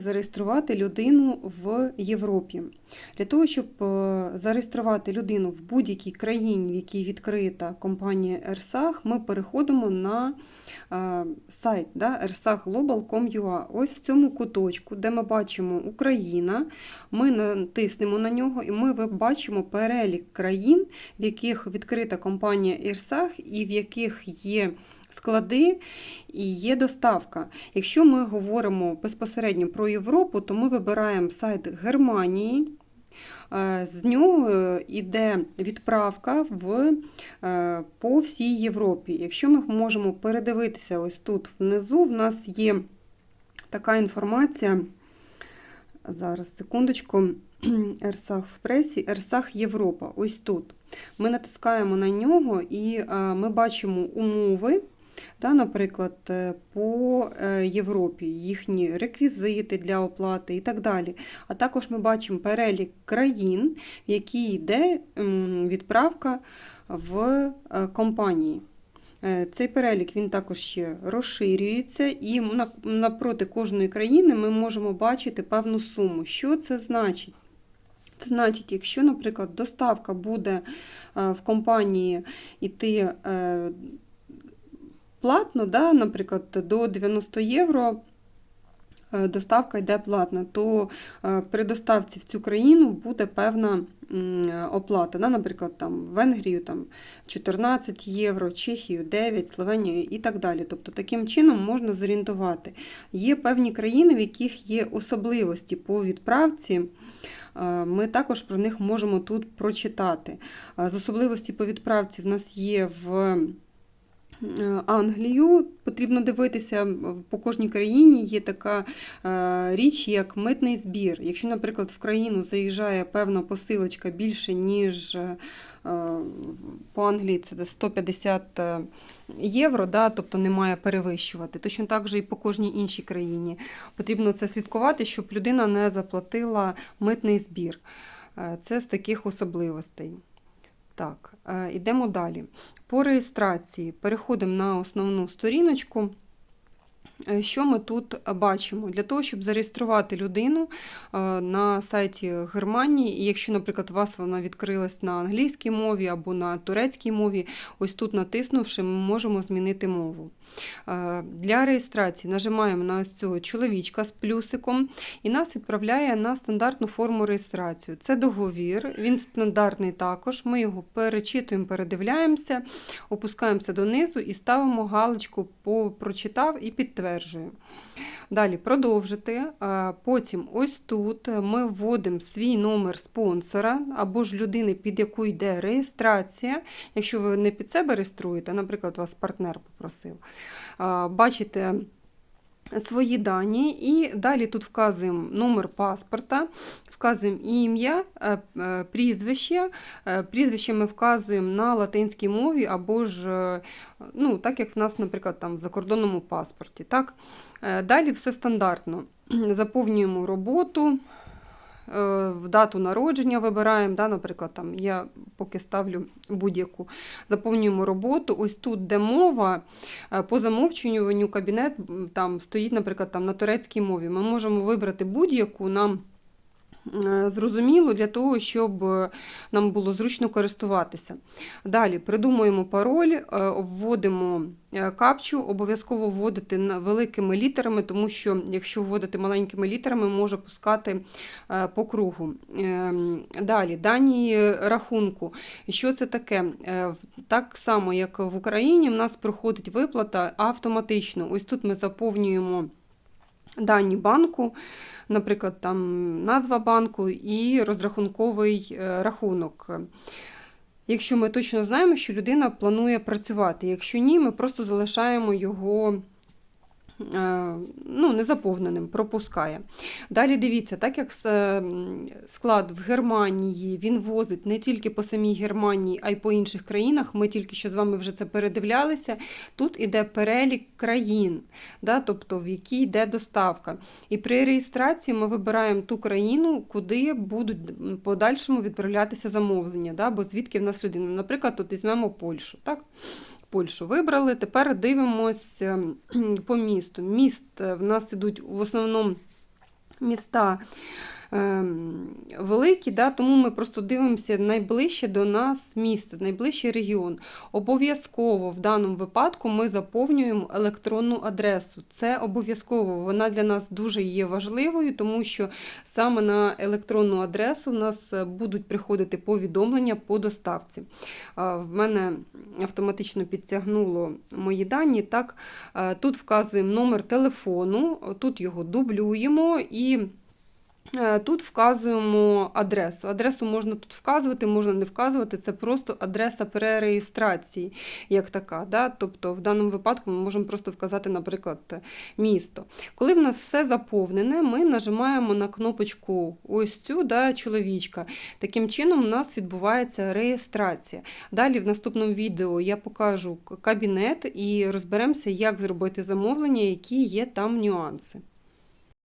Зареєструвати людину в Європі. Для того, щоб е, зареєструвати людину в будь-якій країні, в якій відкрита компанія ERSAG, ми переходимо на е, сайт да, ersagglobal.com.ua. Ось в цьому куточку, де ми бачимо Україна, ми натиснемо на нього і ми бачимо перелік країн, в яких відкрита компанія ERSAG і в яких є склади і є доставка. Якщо ми говоримо безпосередньо про Європу, то ми вибираємо сайт Германії. Е, З нього йде відправка в, е, по всій Європі. Якщо ми можемо передивитися ось тут внизу, в нас є така інформація. Зараз, секундочку, Ерсах в пресі, Ерсах Європа. Ось тут. Ми натискаємо на нього і е, ми бачимо умови. Да, наприклад, е, по е, Європі їхні реквізити для оплати і так далі. А також ми бачимо перелік країн, в які йде відправка в е, компанії. Цей перелік він також ще розширюється, і напроти кожної країни ми можемо бачити певну суму. Що це значить? Це значить, якщо, наприклад, доставка буде в компанії йти платно, да, наприклад, до 90 євро е, доставка йде платна, то е, при доставці в цю країну буде певна оплата. Наприклад, там, Венгрію там, 14 євро, Чехію 9, Словенію і так далі. Тобто таким чином можна зорієнтувати. Є певні країни, в яких є особливості по відправці. Е, Ми також про них можемо тут прочитати. З особливості по відправці в нас є в Англію потрібно дивитися по кожній країні є така е, річ, як митний збір. Якщо, наприклад, в країну заїжджає певна посилочка більше, ніж е, по Англії це 150 е, євро, да, тобто не має перевищувати. Точно так же і по кожній іншій країні. Потрібно це слідкувати, щоб людина не заплатила митний збір. Е, Це з таких особливостей. Так, е, йдемо далі. По реєстрації переходимо на основну сторіночку. Е, Що ми тут бачимо? Для того, щоб зареєструвати людину е, на сайті Германії, і якщо, наприклад, у вас вона відкрилась на англійській мові або на турецькій мові, ось тут натиснувши, ми можемо змінити мову. Е, Для реєстрації нажимаємо на ось цього чоловічка з плюсиком і нас відправляє на стандартну форму реєстрації. Це договір, він стандартний також. Ми його перечитуємо, передивляємося, опускаємося донизу і ставимо галочку по прочитав і підтверджую. Далі продовжити. Е, Потім ось тут ми вводимо свій номер спонсора або ж людини, під яку йде реєстрація. Якщо ви не під себе реєструєте, наприклад, вас партнер попросив. Е, Бачите. Свої дані, і далі тут вказуємо номер паспорта, вказуємо ім'я, е, е, прізвище. Е, Прізвище ми вказуємо на латинській мові, або ж, ну, так як в нас, наприклад, там в закордонному паспорті. Так? Далі все стандартно. Заповнюємо роботу, в дату народження вибираємо, да, наприклад, там я поки ставлю будь-яку, заповнюємо роботу. Ось тут, де мова, е, по замовчуванню кабінет там стоїть, наприклад, там на турецькій мові. Ми можемо вибрати будь-яку нам. Е, Зрозуміло для того, щоб е, нам було зручно користуватися. Далі придумуємо пароль, е, вводимо капчу, обов'язково вводити великими літерами, тому що якщо вводити маленькими літерами, може пускати по кругу. Ем, Далі, дані рахунку. Що це таке? Так само, як в Україні, в нас проходить виплата автоматично. Ось тут ми заповнюємо. Дані банку, наприклад, там назва банку і розрахунковий е, рахунок. Якщо ми точно знаємо, що людина планує працювати. Якщо ні, ми просто залишаємо його ну, незаповненим, пропускає. Далі дивіться, так як склад в Германії він возить не тільки по самій Германії, а й по інших країнах. Ми тільки що з вами вже це передивлялися. Тут іде перелік країн, да, тобто в якій йде доставка. І при реєстрації ми вибираємо ту країну, куди будуть подальшому відправлятися замовлення, да, бо звідки в нас людина. Наприклад, тут візьмемо Польщу. Так? Польщу вибрали. Тепер дивимось ем, по місту. Міст е, в нас ідуть в основному міста великі, да, тому ми просто дивимося найближче до нас місце, найближчий регіон. Обов'язково в даному випадку ми заповнюємо електронну адресу. Це обов'язково, вона для нас дуже є важливою, тому що саме на електронну адресу в нас е, будуть приходити повідомлення по доставці. В мене автоматично підтягнуло мої дані. Так, Е, тут вказуємо номер телефону, тут його дублюємо і. Е, Тут вказуємо адресу. Адресу можна тут вказувати, можна не вказувати. Це просто адреса перереєстрації, як така. Да? Тобто, в даному випадку ми можемо просто вказати, наприклад, місто. Коли в нас все заповнене, ми нажимаємо на кнопочку ось цю да, чоловічка. Таким чином, у нас відбувається реєстрація. Далі в наступному відео я покажу кабінет і розберемося, як зробити замовлення, які є там нюанси.